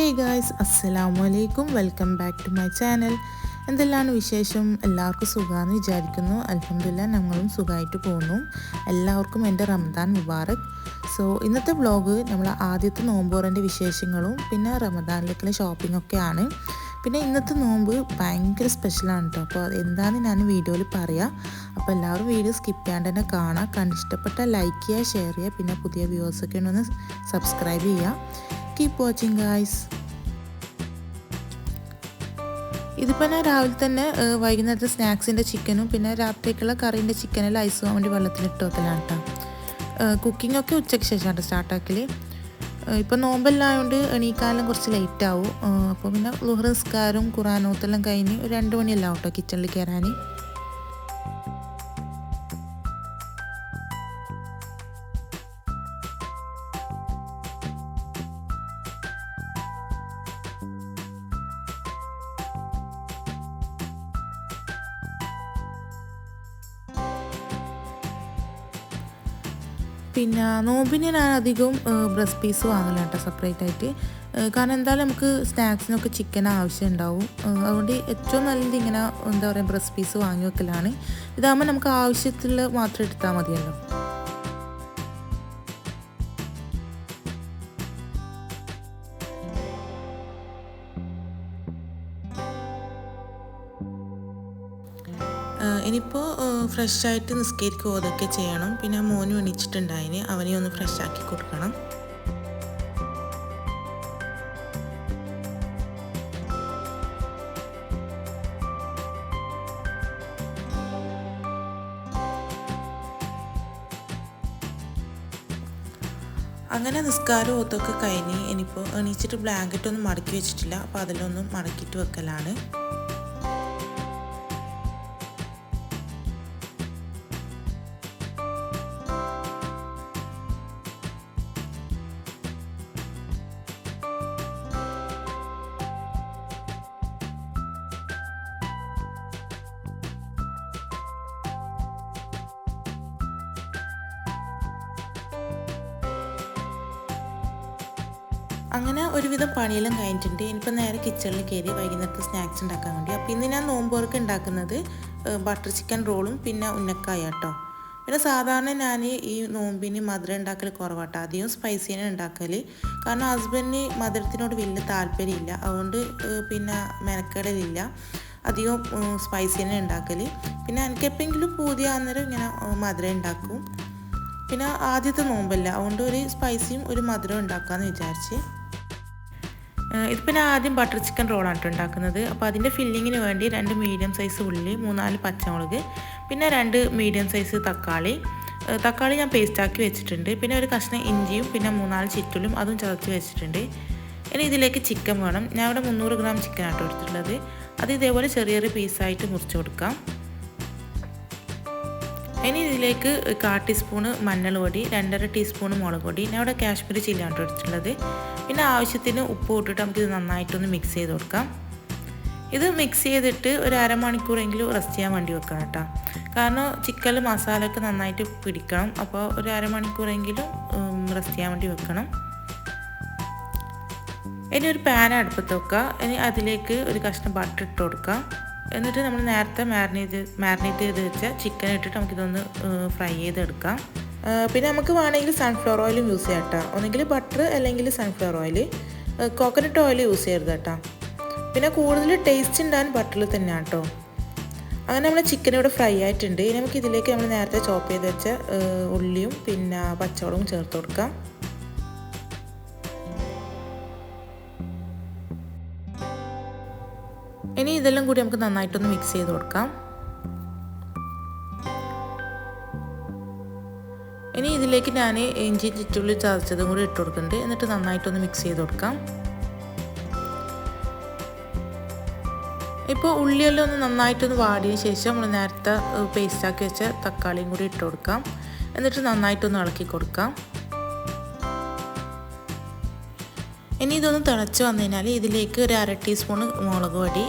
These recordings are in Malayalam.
ഹേ ഗായ്സ് അസ്സലാമു അലൈക്കും welcome back to my channel എന്തെല്ലാമാണ് വിശേഷം? എല്ലാവർക്കും സുഖമാണെന്ന് വിചാരിക്കുന്നു. അലഹമില്ല ഞങ്ങളും സുഖമായിട്ട് പോകുന്നു. എല്ലാവർക്കും എന്റെ റമദാൻ മുബാറക്. സോ ഇന്നത്തെ വ്ളോഗ് നമ്മൾ ആദ്യത്തെ നോമ്പോറിന്റെ വിശേഷങ്ങളും പിന്നെ റമദാനിലേക്കുള്ള ഷോപ്പിംഗ് ഒക്കെയാണ്. പിന്നെ ഇന്നത്തെ നോമ്പ് ഭയങ്കര സ്പെഷ്യലാണ് കേട്ടോ അപ്പോൾ എന്താണെന്ന് ഞാൻ വീഡിയോയിൽ പറയാം. അപ്പോൾ എല്ലാവരും വീഡിയോ സ്കിപ്പ് ചെയ്യാണ്ട് തന്നെ കാണാം. കണ്ടിഷ്ടപ്പെട്ട ലൈക്ക് ചെയ്യുക ഷെയർ ചെയ്യുക പിന്നെ പുതിയ വ്യൂവേഴ്സൊക്കെ ഉണ്ടെന്ന് സബ്സ്ക്രൈബ് ചെയ്യുക. കീപ്പ് വാച്ചിങ് ഗായ്സ് ഇതിപ്പോൾ ഞാൻ രാവിലെ തന്നെ വൈകുന്നേരത്തെ സ്നാക്സിന്റെ ചിക്കനും പിന്നെ രാത്രിക്കുള്ള കറീന്റെ ചിക്കനെല്ലാം ഐസ് പോകാൻ വേണ്ടി വെള്ളത്തിലിട്ട് വെക്കലാണ് കേട്ടോ കുക്കിംഗ് ഒക്കെ ഉച്ചയ്ക്ക് ശേഷമാണ് സ്റ്റാർട്ടാക്കൽ ഇപ്പം നോമ്പെല്ലാം ആയതുകൊണ്ട് എണീക്കാനും കുറച്ച് ലേറ്റ് ആവും. അപ്പോൾ പിന്നെ ലുഹ്റിസ്കാരും ഖുറാനോത്തെല്ലാം കഴിഞ്ഞ് ഒരു രണ്ട് മണിയെല്ലാം കേട്ടോ കിച്ചണിൽ കയറാൻ പിന്നെ നോമ്പിന് ഞാൻ അധികം ബ്രസ് പീസ് വാങ്ങില്ല കേട്ടോ സെപ്പറേറ്റ് ആയിട്ട്. കാരണം എന്തായാലും നമുക്ക് സ്നാക്സിനൊക്കെ ചിക്കൻ ആവശ്യം ഉണ്ടാവും അതുകൊണ്ട് ഏറ്റവും നല്ലത് ഇങ്ങനെ എന്താ പറയുക ബ്രസ് പീസ് വാങ്ങി വെക്കലാണ്. ഇതാകുമ്പോൾ നമുക്ക് ആവശ്യത്തിൽ മാത്രം എടുത്താൽ മതിയല്ലോ. ഫ്രഷ് ആയിട്ട് നിസ്കരിക്കുക അതൊക്കെ ചെയ്യണം. പിന്നെ മോനും എണീച്ചിട്ടുണ്ടായിന്. അവനെ ഒന്ന് ഫ്രഷ് ആക്കി കൊടുക്കണം. അങ്ങനെ നിസ്കാരം ഓത്തൊക്കെ കഴിഞ്ഞ് ഇനിയിപ്പോൾ എണീച്ചിട്ട് ബ്ലാങ്കറ്റ് ഒന്നും മടക്കി വെച്ചിട്ടില്ല. അപ്പോൾ അതിലൊന്നും മടക്കിയിട്ട് വെക്കലാണ്. അങ്ങനെ ഒരുവിധം പണിയെല്ലാം കഴിഞ്ഞിട്ടുണ്ട്. ഇനിയിപ്പോൾ നേരെ കിച്ചണിൽ കയറി വൈകുന്നേരത്തെ സ്നാക്സ് ഉണ്ടാക്കാൻ വേണ്ടി. അപ്പോൾ ഇന്ന് ഞാൻ നോമ്പോർക്ക് ഉണ്ടാക്കുന്നത് ബട്ടർ ചിക്കൻ റോളും പിന്നെ ഉന്നക്കായ കേട്ടോ പിന്നെ സാധാരണ ഞാൻ ഈ നോമ്പിന് മധുരം ഉണ്ടാക്കൽ കുറവാട്ടോ. അധികം സ്പൈസിയാണ് ഉണ്ടാക്കൽ കാരണം ഹസ്ബൻഡിന് മധുരത്തിനോട് വലിയ താല്പര്യമില്ല. അതുകൊണ്ട് പിന്നെ മെനക്കടലില്ല. അധികം സ്പൈസി തന്നെ ഉണ്ടാക്കൽ പിന്നെ എനിക്ക് എപ്പോഴെങ്കിലും പൂതിയ അന്നേരം ഇങ്ങനെ മധുരം ഉണ്ടാക്കും. പിന്നെ ആദ്യത്തെ നോമ്പല്ല. അതുകൊണ്ട് ഒരു സ്പൈസിയും ഒരു മധുരം ഉണ്ടാക്കാമെന്ന് വിചാരിച്ച്. ഇതിപ്പോൾ ഞാൻ ആദ്യം ബട്ടർ ചിക്കൻ റോളാണ് കേട്ടോ ഉണ്ടാക്കുന്നത്. അപ്പോൾ അതിന്റെ ഫില്ലിങ്ങിന് വേണ്ടി രണ്ട് മീഡിയം സൈസ് ഉള്ളി മൂന്നാൽ പച്ചമുളക് പിന്നെ രണ്ട് മീഡിയം സൈസ് തക്കാളി. തക്കാളി ഞാൻ പേസ്റ്റാക്കി വെച്ചിട്ടുണ്ട്. പിന്നെ ഒരു കഷ്ണം ഇഞ്ചിയും പിന്നെ മൂന്നാൽ ചിറ്റുലും അതും ചതച്ച് വെച്ചിട്ടുണ്ട്. ഇനി ഇതിലേക്ക് ചിക്കൻ വേണം. ഞാൻ ഇവിടെ മുന്നൂറ് ഗ്രാം ചിക്കൻ ആട്ടോ എടുത്തിട്ടുള്ളത്. അത് ഇതേപോലെ ചെറിയ ചെറിയ പീസായിട്ട് മുറിച്ച് കൊടുക്കാം. ഇനി ഇതിലേക്ക് കാ ടീസ്പൂണ് മഞ്ഞൾ പൊടി രണ്ടര ടീസ്പൂണ് മുളക് പൊടി. ഞാൻ ഇവിടെ കാശ്മീരി ചില്ലാണ് എടുത്തിട്ടുള്ളത്. പിന്നെ ആവശ്യത്തിന് ഉപ്പ് ഇട്ടിട്ട് നമുക്കിത് നന്നായിട്ടൊന്ന് മിക്സ് ചെയ്ത് കൊടുക്കാം. ഇത് മിക്സ് ചെയ്തിട്ട് ഒരു അരമണിക്കൂറെങ്കിലും റെസ്റ്റ് ചെയ്യാൻ വേണ്ടി വെക്കണം കേട്ടോ. കാരണം ചിക്കനിൽ മസാലയൊക്കെ നന്നായിട്ട് പിടിക്കണം. അപ്പോൾ ഒരു അരമണിക്കൂറെങ്കിലും റെസ്റ്റ് ചെയ്യാൻ വേണ്ടി വെക്കണം. ഇനി ഒരു പാൻ അടുപ്പത്ത് വെക്കുക. ഇനി അതിലേക്ക് ഒരു കഷ്ണം ബട്ടർ ഇട്ട് കൊടുക്കാം എന്നിട്ട് നമ്മൾ നേരത്തെ മാരിനേറ്റ് മാരിനേറ്റ് ചെയ്ത് വെച്ച ചിക്കൻ ഇട്ടിട്ട് നമുക്കിതൊന്ന് ഫ്രൈ ചെയ്തെടുക്കാം. പിന്നെ നമുക്ക് വേണമെങ്കിൽ സൺഫ്ലവർ ഓയിലും യൂസ് ചെയ്യാം കേട്ടോ ഒന്നെങ്കിൽ ബട്ടർ അല്ലെങ്കിൽ sunflower oil coconut oil use ചെയ്യരുത് കേട്ടോ പിന്നെ കൂടുതൽ ടേസ്റ്റ് ഉണ്ടാകാൻ ബട്ടറിൽ തന്നെയാണ് കേട്ടോ അങ്ങനെ നമ്മൾ ചിക്കൻ ഇവിടെ ഫ്രൈ ആയിട്ടുണ്ട്. ഇനി നമുക്ക് ഇതിലേക്ക് നമ്മൾ നേരത്തെ ചോപ്പ് ചെയ്ത് വെച്ച ഉള്ളിയും പിന്നെ പച്ചവളവും ചേർത്ത് കൊടുക്കാം. ഇനി ഇതെല്ലാം കൂടി നമുക്ക് നന്നായിട്ടൊന്ന് മിക്സ് ചെയ്ത് കൊടുക്കാം. ഇനി ഇതിലേക്ക് ഞാൻ ഇഞ്ചി ചുറ്റുള്ളി ചതച്ചതും കൂടി ഇട്ട് കൊടുക്കുന്നുണ്ട്. എന്നിട്ട് നന്നായിട്ടൊന്ന് മിക്സ് ചെയ്ത് കൊടുക്കാം. ഇപ്പോൾ ഉള്ളിയെല്ലാം ഒന്ന് നന്നായിട്ടൊന്ന് വാടിയ ശേഷം നമ്മൾ നേരത്തെ പേസ്റ്റാക്കി വെച്ച തക്കാളിയും കൂടി ഇട്ട് കൊടുക്കാം. എന്നിട്ട് നന്നായിട്ടൊന്ന് ഇളക്കി കൊടുക്കാം. ഇനി ഇതൊന്ന് തിളച്ച് വന്നു കഴിഞ്ഞാൽ ഇതിലേക്ക് ഒരു അര ടീസ്പൂൺ മുളക് പൊടി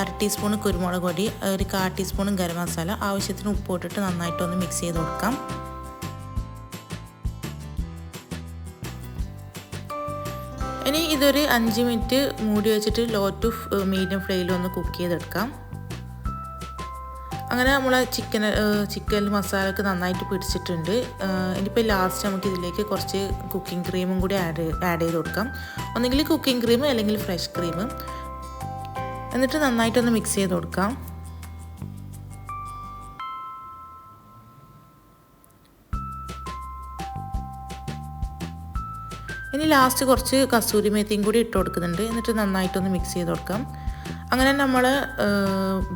അര ടീസ്പൂൺ കുരുമുളക് പൊടി ഒരു കാ ടീസ്പൂൺ ഗരം മസാല ആവശ്യത്തിന് ഉപ്പ് ഇട്ടിട്ട് നന്നായിട്ടൊന്ന് മിക്സ് ചെയ്ത് കൊടുക്കാം. ഇനി ഇതൊരു അഞ്ച് മിനിറ്റ് മൂടി വെച്ചിട്ട് ലോ ടു മീഡിയം ഫ്ലെയിമിൽ ഒന്ന് കുക്ക് ചെയ്തെടുക്കാം. അങ്ങനെ നമ്മൾ ചിക്കൻ ചിക്കൻ മസാലയൊക്കെ നന്നായിട്ട് പിടിച്ചിട്ടുണ്ട്. ഇനിയിപ്പോൾ ലാസ്റ്റ് നമുക്ക് ഇതിലേക്ക് കുറച്ച് കുക്കിംഗ് ക്രീമും കൂടി ആഡ് ആഡ് ചെയ്ത് കൊടുക്കാം. ഒന്നെങ്കിൽ കുക്കിംഗ് ക്രീം അല്ലെങ്കിൽ ഫ്രഷ് ക്രീം എന്നിട്ട് നന്നായിട്ടൊന്ന് മിക്സ് ചെയ്ത് കൊടുക്കാം. ഇനി ലാസ്റ്റ് കുറച്ച് കസ്തൂരി മേത്തിയും കൂടി ഇട്ട് കൊടുക്കുന്നുണ്ട്. എന്നിട്ട് നന്നായിട്ടൊന്ന് മിക്സ് ചെയ്ത് കൊടുക്കാം. അങ്ങനെ നമ്മൾ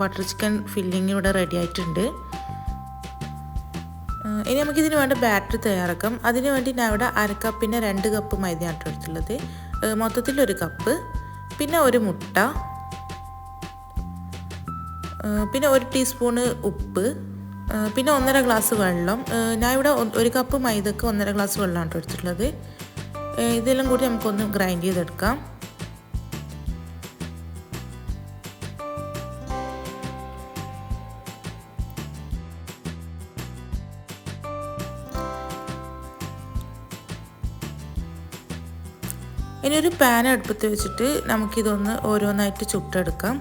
ബട്ടർ ചിക്കൻ ഫില്ലിംഗ് ഇവിടെ റെഡി ആയിട്ടുണ്ട്. ഇനി നമുക്കിതിന് വേണ്ട ബാറ്റർ തയ്യാറാക്കാം. അതിന് വേണ്ടി ഞാൻ ഇവിടെ അര കപ്പിന്റെ രണ്ട് കപ്പ് മൈദയാണ് എടുത്തുള്ളത് മൊത്തത്തിൽ ഒരു കപ്പ് പിന്നെ ഒരു മുട്ട. പിന്നെ ഒരു ടീസ്പൂണ് ഉപ്പ്. പിന്നെ ഒന്നര ഗ്ലാസ് വെള്ളം. ഞാൻ ഇവിടെ ഒരു കപ്പ് മൈദക്ക് ഒന്നര ഗ്ലാസ് വെള്ളമാണ് എടുത്തിട്ടുള്ളത്. ഇതെല്ലാം കൂടി നമുക്കൊന്ന് ഗ്രൈൻഡ് ചെയ്തെടുക്കാം. ഇനി ഒരു പാൻ അടുപ്പത്ത് വെച്ചിട്ട് നമുക്കിതൊന്ന് ഓരോന്നായിട്ട് ചുട്ടെടുക്കാം.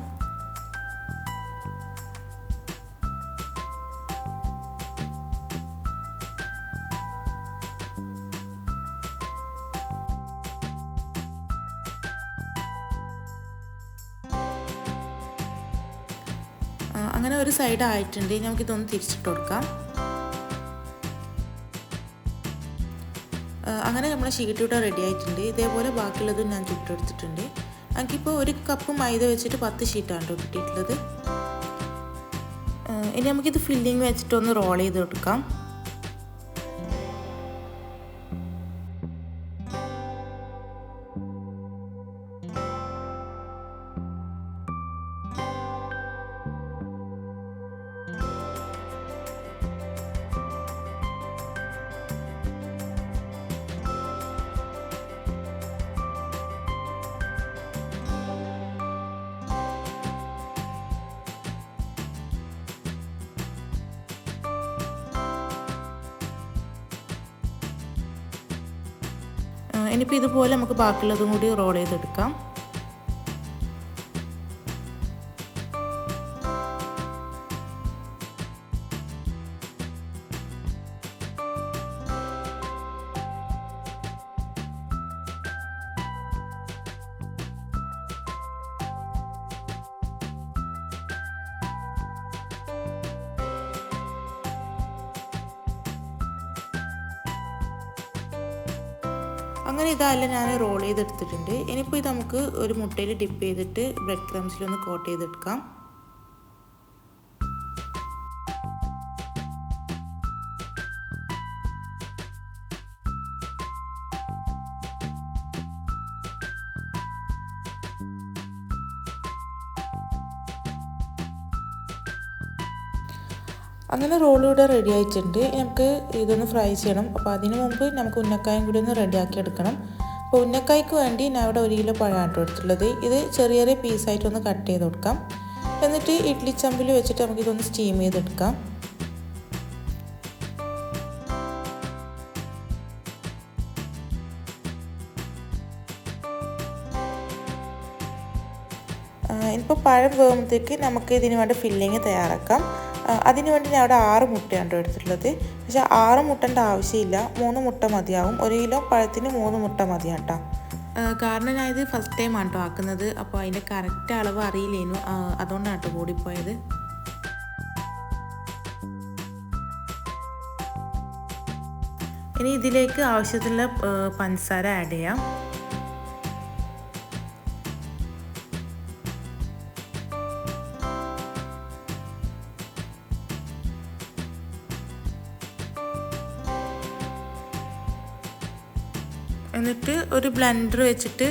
അങ്ങനെ ഒരു സൈഡ് ആയിട്ടുണ്ട്. നമുക്കിതൊന്ന് തിരിച്ചിട്ട് കൊടുക്കാം. അങ്ങനെ നമ്മുടെ ഷീറ്റ് ഇവിടെ റെഡി ആയിട്ടുണ്ട്. ഇതേപോലെ ബാക്കിയുള്ളതും ഞാൻ ചുട്ടെടുത്തിട്ടുണ്ട്. എനിക്കിപ്പോൾ ഒരു കപ്പ് മൈദ വെച്ചിട്ട് പത്ത് ഷീറ്റാണ് കേട്ടോ കിട്ടിയിട്ടുള്ളത്. ഇനി നമുക്കിത് ഫില്ലിങ് വെച്ചിട്ടൊന്ന് റോൾ ചെയ്ത് കൊടുക്കാം. ഇനിയിപ്പോൾ ഇതുപോലെ നമുക്ക് ബാക്കിയുള്ളതും കൂടി റോൾ ചെയ്തെടുക്കാം. അങ്ങനെ ഇതെല്ലാം ഞാൻ റോൾ ചെയ്തെടുത്തിട്ടുണ്ട്. ഇനിയിപ്പോൾ ഇത് നമുക്ക് ഒരു മുട്ടയിൽ ഡിപ്പ് ചെയ്തിട്ട് ബ്രെഡ് ക്രംസിലൊന്ന് കോട്ട് ചെയ്തെടുക്കാം. അങ്ങനെ റോൾ ഇവിടെ റെഡി ആയിട്ടുണ്ട്. നമുക്ക് ഇതൊന്ന് ഫ്രൈ ചെയ്യണം. അപ്പോൾ അതിന് മുമ്പ് നമുക്ക് ഉന്നക്കായും കൂടി ഒന്ന് റെഡിയാക്കി എടുക്കണം. അപ്പോൾ ഉന്നക്കായ്ക്ക് വേണ്ടി ഞാൻ ഇവിടെ ഒരു കിലോ പഴമാട്ടോ എടുത്തുള്ളത് ഇത് ചെറിയ ചെറിയ പീസായിട്ടൊന്ന് കട്ട് ചെയ്ത് കൊടുക്കാം. എന്നിട്ട് ഇഡ്ലി ചമ്പിൽ വെച്ചിട്ട് നമുക്ക് ഇതൊന്ന് സ്റ്റീം ചെയ്തെടുക്കാം ഇപ്പോൾ പഴം വേകുമ്പോഴത്തേക്ക് നമുക്ക് ഇതിന് വേണ്ട ഫില്ലിങ് തയ്യാറാക്കാം. അതിന് വേണ്ടി ഞാൻ അവിടെ ആറ് മുട്ടയാണ് എടുത്തിട്ടുള്ളത്. പക്ഷേ ആറ് മുട്ടന്റെ ആവശ്യമില്ല. മൂന്ന് മുട്ട മതിയാവും. ഒരു കിലോ പഴത്തിന് മൂന്ന് മുട്ട മതിയാണ് കേട്ടോ. കാരണം ഞാൻ ഇത് ഫസ്റ്റ് ടൈം ആണ് ആക്കുന്നത്. അപ്പോൾ അതിന്റെ കറക്റ്റ് അളവ് അറിയില്ലേനു. അതുകൊണ്ടാണ് കേട്ടോ കൂടിപ്പോയത്. ഇനി ഇതിലേക്ക് ആവശ്യത്തിനുള്ള പഞ്ചസാര ആഡ് ചെയ്യാം. എന്നിട്ട് ഒരു ബ്ലെൻഡർ വെച്ചിട്ട്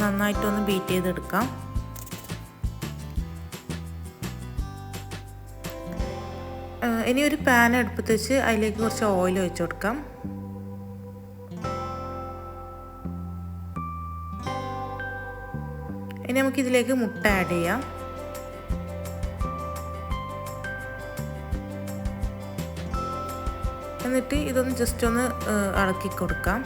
നന്നായിട്ടൊന്ന് ബീറ്റ് ചെയ്തെടുക്കാം. ഇനി ഒരു പാൻ അടുപ്പത്ത് വെച്ച് അതിലേക്ക് കുറച്ച് ഓയിൽ ഒഴിച്ച് കൊടുക്കാം. ഇനി നമുക്കിതിലേക്ക് മുട്ട ആഡ് ചെയ്യാം. എന്നിട്ട് ഇതൊന്ന് ജസ്റ്റ് ഒന്ന് ഇളക്കി കൊടുക്കാം.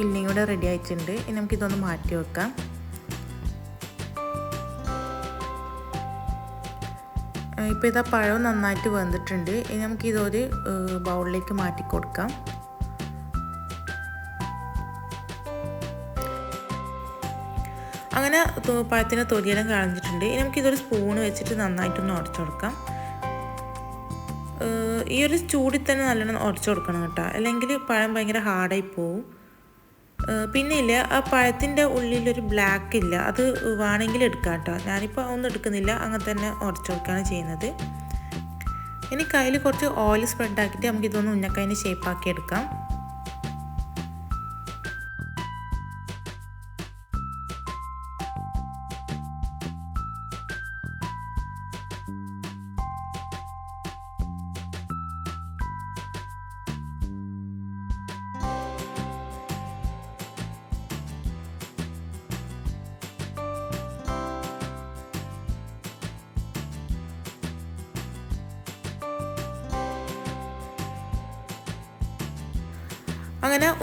ഫില്ലിംഗ് കൂടെ റെഡി ആയിട്ടുണ്ട്. ഇനി നമുക്കിതൊന്ന് മാറ്റി വെക്കാം. ഇപ്പോൾ ഇതാ പഴം നന്നായിട്ട് വെന്തിട്ടുണ്ട്. ഇനി നമുക്കിതൊരു ബൗളിലേക്ക് മാറ്റി കൊടുക്കാം. അങ്ങനെ പഴത്തിന്റെ തൊലിയെല്ലാം കളഞ്ഞിട്ടുണ്ട്. ഇനി നമുക്കിതൊരു സ്പൂണ് വെച്ചിട്ട് നന്നായിട്ടൊന്ന് ഉടച്ചു കൊടുക്കാം. ഈ ഒരു ചൂടിൽ തന്നെ നല്ലോണം ഉടച്ചു കൊടുക്കണം കേട്ടോ. അല്ലെങ്കിൽ പഴം ഭയങ്കര ഹാർഡായി പോവും. പിന്നെ ഇല്ല ആ പഴത്തിന്റെ ഉള്ളിലൊരു ബ്ലാക്ക് ഇല്ല. അത് വേണമെങ്കിൽ എടുക്കാം കേട്ടോ ഞാനിപ്പോൾ ഒന്നും എടുക്കുന്നില്ല. അങ്ങനെ തന്നെ ഉടച്ചു കൊടുക്കുകയാണ് ചെയ്യുന്നത്. ഇനി കയ്യിൽ കുറച്ച് ഓയിൽ സ്പ്രെഡ് ആക്കിയിട്ട് നമുക്ക് ഇതൊന്ന് ഷേപ്പ് ഷേപ്പാക്കി എടുക്കാം.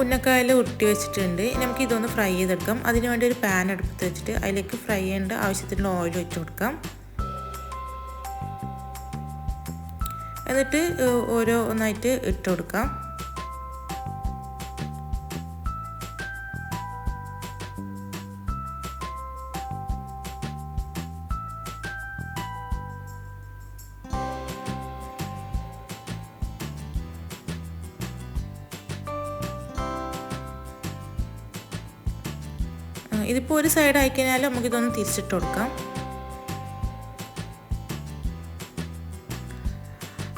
അങ്ങനെ ഉന്നക്കായൽ ഉരുട്ടി വെച്ചിട്ടുണ്ട്. നമുക്ക് ഇതൊന്ന് ഫ്രൈ ചെയ്തെടുക്കാം. അതിന് വേണ്ടി ഒരു പാൻ എടുത്ത് വെച്ചിട്ട് അതിലേക്ക് ഫ്രൈ ചെയ്യേണ്ട ആവശ്യത്തിനുള്ള ഓയിൽ വെച്ച് കൊടുക്കാം. എന്നിട്ട് ഓരോ ഒന്നായിട്ട് ഇട്ട് കൊടുക്കാം. ഇതിപ്പോൾ ഒരു സൈഡ് ആയിക്കഴിഞ്ഞാൽ നമുക്കിതൊന്ന് തിരിച്ചിട്ട് കൊടുക്കാം.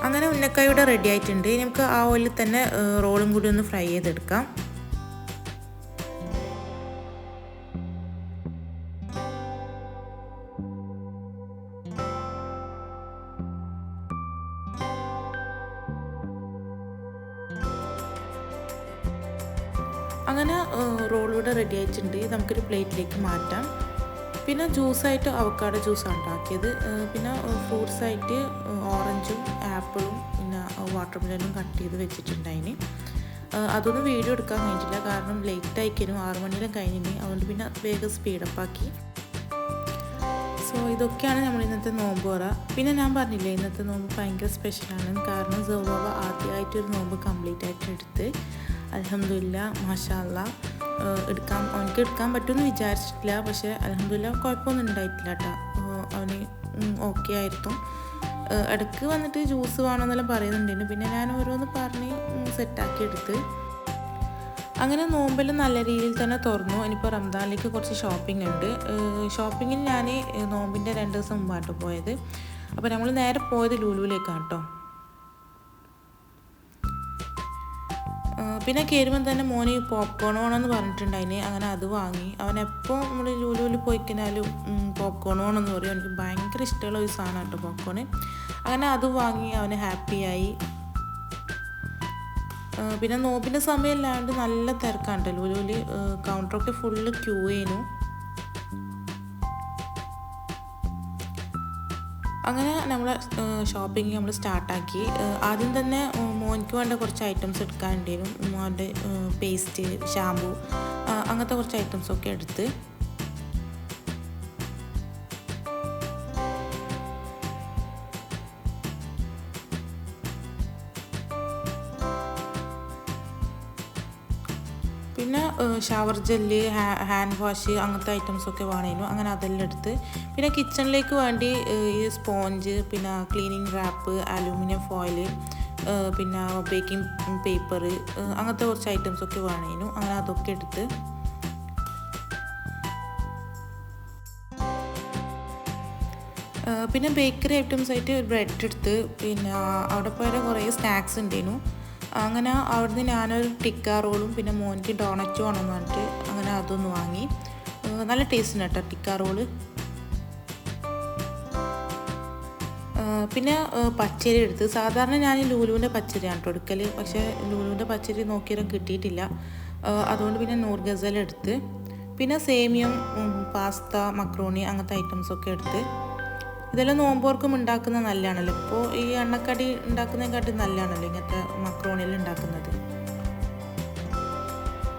അങ്ങനെ ഉന്നക്കായ ഇവിടെ റെഡി ആയിട്ടുണ്ട്. നമുക്ക് ആ ഓയിലിൽ തന്നെ റോളും കൂടി ഒന്ന് ഫ്രൈ ചെയ്തെടുക്കാം. ആയിട്ടുണ്ട് നമുക്കൊരു പ്ലേറ്റിലേക്ക് മാറ്റാം. പിന്നെ ജ്യൂസായിട്ട് അവക്കാടോ ജ്യൂസാണ് ഉണ്ടാക്കിയത്. പിന്നെ ഫ്രൂട്ട്സായിട്ട് ഓറഞ്ചും ആപ്പിളും പിന്നെ വാട്ടർ വാട്ടർമെലനും കട്ട് ചെയ്ത് വെച്ചിട്ടുണ്ടായിന്. അതൊന്നും വീഡിയോ എടുക്കാൻ കഴിഞ്ഞിട്ടില്ല കാരണം ലേറ്റ് ആയിക്കനും ആറ് മണിയിലും കഴിഞ്ഞിനി. അതുകൊണ്ട് പിന്നെ വേഗം സ്പീഡപ്പാക്കി സോ ഇതൊക്കെയാണ് നമ്മൾ ഇന്നത്തെ നോമ്പ് പറ പിന്നെ ഞാൻ പറഞ്ഞില്ലേ ഇന്നത്തെ നോമ്പ് ഭയങ്കര സ്പെഷ്യലാണ് കാരണം സോബാബ ആദ്യമായിട്ടൊരു നോമ്പ് കംപ്ലീറ്റ് ആയിട്ട് എടുത്ത്. അലഹമില്ല മാഷാല്ല എടുക്കാൻ അവനക്ക് എടുക്കാൻ പറ്റുമെന്ന് വിചാരിച്ചിട്ടില്ല. പക്ഷേ അലഹമില്ല കുഴപ്പമൊന്നും ഉണ്ടായിട്ടില്ല കേട്ടോ അവന് ഓക്കെ ആയിരുന്നു. ഇടയ്ക്ക് വന്നിട്ട് ജ്യൂസ് വേണമെന്നെല്ലാം പറയുന്നുണ്ടായിരുന്നു. പിന്നെ ഞാൻ ഓരോന്ന് പറഞ്ഞ് സെറ്റാക്കി എടുത്ത്. അങ്ങനെ നോമ്പെല്ലാം നല്ല രീതിയിൽ തന്നെ തുറന്നു. ഇനിയിപ്പോൾ റംദാനിലേക്ക് കുറച്ച് ഷോപ്പിംഗ് ഉണ്ട്. ഷോപ്പിങ്ങിന് ഞാൻ നോമ്പിന്റെ രണ്ട് ദിവസം മുമ്പായിട്ട് പോയത്. അപ്പോൾ നമ്മൾ നേരെ പോയത് ലുലുവിലേക്കാണ് കേട്ടോ പിന്നെ കയറുമ്പോൾ തന്നെ മോന് പോപ്കോൺ വേണമെന്ന് പറഞ്ഞിട്ടുണ്ടായിന്. അങ്ങനെ അത് വാങ്ങി. അവൻ എപ്പോൾ നമ്മൾ ലുലുവിൽ പോയി കഴിഞ്ഞാലും പോപ്കോൺ വേണമെന്ന് പറയും. എനിക്ക് ഭയങ്കര ഇഷ്ടമുള്ള ഒരു സാധനം കേട്ടോ പോപ്കോൺ അങ്ങനെ അത് വാങ്ങി അവന് ഹാപ്പിയായി പിന്നെ നോമ്പിന്റെ സമയമല്ലാണ്ട് നല്ല തിരക്കാണ് ജോലി ജോലി കൗണ്ടറൊക്കെ ഫുള്ള് ക്യൂ ചെയ്യുന്നു അങ്ങനെ നമ്മൾ ഷോപ്പിംഗ് നമ്മൾ സ്റ്റാർട്ടാക്കി ആദ്യം തന്നെ മോനിക്ക് വേണ്ട കുറച്ച് ഐറ്റംസ് എടുക്കാനുണ്ടായിരുന്നു മോന്റെ പേസ്റ്റ് ഷാമ്പു അങ്ങനത്തെ കുറച്ച് ഐറ്റംസൊക്കെ എടുത്ത് പിന്നെ ഷവർ ജെല്ല് ഹാൻഡ് വാഷ് അങ്ങനത്തെ ഐറ്റംസൊക്കെ വേണമായിരുന്നു അങ്ങനെ അതെല്ലാം എടുത്ത് പിന്നെ കിച്ചണിലേക്ക് വേണ്ടി ഈ സ്പോഞ്ച് പിന്നെ ക്ലീനിങ് റാപ്പ് അലൂമിനിയം ഫോയിൽ പിന്നെ ബേക്കിംഗ് പേപ്പർ അങ്ങനത്തെ കുറച്ച് ഐറ്റംസൊക്കെ വേണമായിരുന്നു അങ്ങനെ അതൊക്കെ എടുത്ത്. പിന്നെ ബേക്കറി ഐറ്റംസ് ആയിട്ട് ബ്രെഡ് എടുത്ത് പിന്നെ അവിടെ പോയാൽ കുറേ സ്നാക്സ് ഉണ്ടായിരുന്നു അങ്ങനെ അവിടുന്ന് ഞാനൊരു ടിക്ക റോളും പിന്നെ മോനിക്ക് ഡോണറ്റ് ആണെന്ന് പറഞ്ഞിട്ട് അങ്ങനെ അതൊന്ന് വാങ്ങി. നല്ല ടേസ്റ്റ് ഉണ്ട് കേട്ടോ ടിക്ക റോൾ. പിന്നെ പച്ചരി എടുത്ത്. സാധാരണ ഞാൻ ലൂലുവിന്റെ പച്ചരിയാണ് കേട്ടോ എടുക്കൽ പക്ഷേ ലൂലുവിന്റെ പച്ചരി നോക്കിയാലും കിട്ടിയിട്ടില്ല. അതുകൊണ്ട് പിന്നെ നൂർ ഗസൽ എടുത്ത്. പിന്നെ സേമിയം പാസ്ത മക്രോണി അങ്ങനത്തെ ഐറ്റംസൊക്കെ എടുത്ത്. ഇതെല്ലാം നോമ്പോർക്കും ഉണ്ടാക്കുന്നത് നല്ലതാണല്ലോ. ഇപ്പോൾ ഈ എണ്ണക്കടി ഉണ്ടാക്കുന്നതിനെക്കാട്ടി നല്ലതാണല്ലോ ഇങ്ങനത്തെ മക്രോണിയിൽ ഉണ്ടാക്കുന്നത്.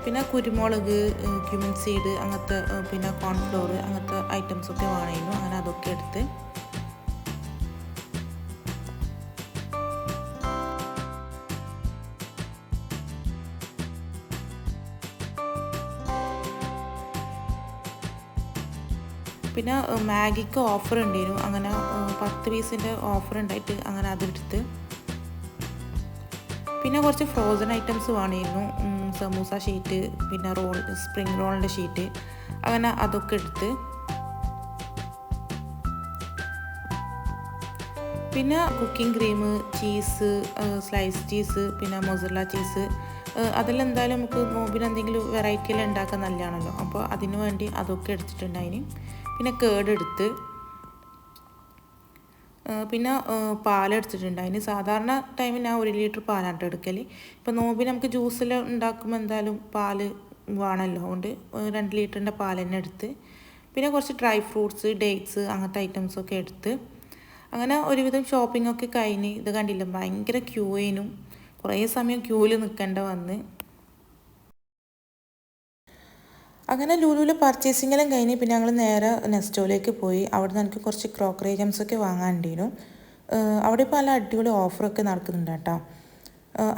പിന്നെ കുരുമുളക് ക്യുമിൻ സീഡ് അങ്ങനത്തെ പിന്നെ കോൺഫ്ലോർ അങ്ങനത്തെ ഐറ്റംസൊക്കെ വേണമായിരുന്നു അങ്ങനെ അതൊക്കെ എടുത്ത് പിന്നെ മാഗിക്ക് ഓഫർ ഉണ്ടായിരുന്നു. അങ്ങനെ പത്ത് പീസിന്റെ ഓഫർ ഉണ്ടായിട്ട് അങ്ങനെ അതെടുത്ത്. പിന്നെ കുറച്ച് ഫ്രോസൺ ഐറ്റംസ് വേണമായിരുന്നു. സമൂസ ഷീറ്റ് പിന്നെ റോൾ സ്പ്രിങ് റോളിന്റെ ഷീറ്റ് അങ്ങനെ അതൊക്കെ എടുത്ത്. പിന്നെ cooking cream cheese slice cheese പിന്നെ മൊസറല ചീസ് അതെല്ലാം എന്തായാലും നമുക്ക് നോമ്പിന് എന്തെങ്കിലും വെറൈറ്റിയിൽ ഉണ്ടാക്കാൻ നല്ലതാണല്ലോ. അപ്പോൾ അതിനു വേണ്ടി അതൊക്കെ എടുത്തിട്ടുണ്ടായിന്. പിന്നെ കേടെടുത്ത് പിന്നെ പാലെടുത്തിട്ടുണ്ട്. അതിന് സാധാരണ ടൈമിൽ ഞാൻ ഒരു ലിറ്റർ പാലാണ് ട്ടോ എടുക്കൽ ഇപ്പം നോമ്പിന് നമുക്ക് ജ്യൂസെല്ലാം ഉണ്ടാക്കുമ്പോൾ എന്തായാലും പാൽ വേണമല്ലോ. അതുകൊണ്ട് രണ്ട് ലിറ്ററിന്റെ പാൽ തന്നെ എടുത്ത് പിന്നെ കുറച്ച് ഡ്രൈ ഫ്രൂട്ട്സ് ഡേറ്റ്സ് അങ്ങനത്തെ ഐറ്റംസൊക്കെ എടുത്ത് അങ്ങനെ ഒരുവിധം ഷോപ്പിംഗ് ഒക്കെ കഴിഞ്ഞ് ഇത് കണ്ടില്ല ഭയങ്കര ക്യൂ ആയിനും കുറേ സമയം ക്യൂവിൽ നിൽക്കേണ്ട വന്ന് അങ്ങനെ ലുലുവിൽ പർച്ചേസിങ്ങെല്ലാം കഴിഞ്ഞ് പിന്നെ ഞങ്ങൾ നേരെ നെസ്റ്റോയിലേക്ക് പോയി. അവിടെ നിന്ന് എനിക്ക് കുറച്ച് ക്രോക്കറി ഐറ്റംസൊക്കെ വാങ്ങാണ്ടിരുന്നു അവിടെ ഇപ്പോൾ നല്ല അടിപൊളി ഓഫറൊക്കെ നടക്കുന്നുണ്ട് കേട്ടോ.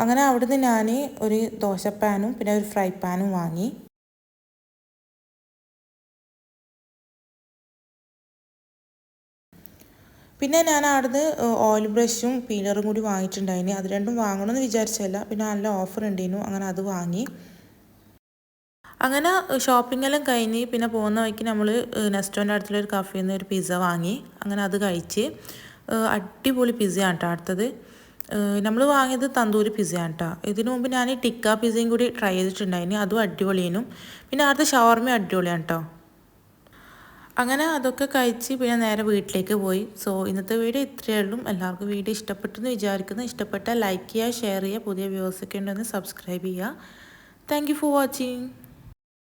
അങ്ങനെ അവിടെ നിന്ന് ഞാൻ ഒരു ദോശപ്പാനും പിന്നെ ഒരു ഫ്രൈ പാനും വാങ്ങി. പിന്നെ ഞാൻ അവിടുന്ന് ഓയിൽ ബ്രഷും പീലറും കൂടി വാങ്ങിയിട്ടുണ്ടായിന്. അത് രണ്ടും വാങ്ങണമെന്ന് വിചാരിച്ചല്ല പിന്നെ നല്ല ഓഫർ ഉണ്ടായിരുന്നു അങ്ങനെ അത് വാങ്ങി. അങ്ങനെ ഷോപ്പിംഗ് എല്ലാം കഴിഞ്ഞ് പിന്നെ പോകുന്ന വഴിക്ക് നമ്മൾ നെസ്റ്റോന്റെ അടുത്തുള്ള ഒരു കഫേയിൽ നിന്ന് ഒരു പിസ്സ വാങ്ങി. അങ്ങനെ അത് കഴിച്ച് അടിപൊളി പിസ്സയാണ് കേട്ടോ അടുത്തത്. നമ്മൾ വാങ്ങിയത് തന്തൂരി പിസ്സയാണ് കേട്ടോ ഇതിനു മുമ്പ് ഞാൻ ഈ ടിക്ക പിസ്സയും കൂടി ട്രൈ ചെയ്തിട്ടുണ്ടായിന്. അതും അടിപൊളിയേനും. പിന്നെ അടുത്ത ഷവർമ അടിപൊളിയാണ് കേട്ടോ അങ്ങനെ അതൊക്കെ കഴിച്ച് പിന്നെ നേരെ വീട്ടിലേക്ക് പോയി. സോ ഇന്നത്തെ വീഡിയോ ഇത്രയേ ഉള്ളൂ. എല്ലാവർക്കും വീഡിയോ ഇഷ്ടപ്പെട്ടെന്ന് വിചാരിക്കുന്നു. ഇഷ്ടപ്പെട്ടാൽ ലൈക്ക് ചെയ്യുക ഷെയർ ചെയ്യുക. പുതിയ വ്യൂസൊക്കെ ഉണ്ടെന്ന് സബ്സ്ക്രൈബ് ചെയ്യുക. Thank for watching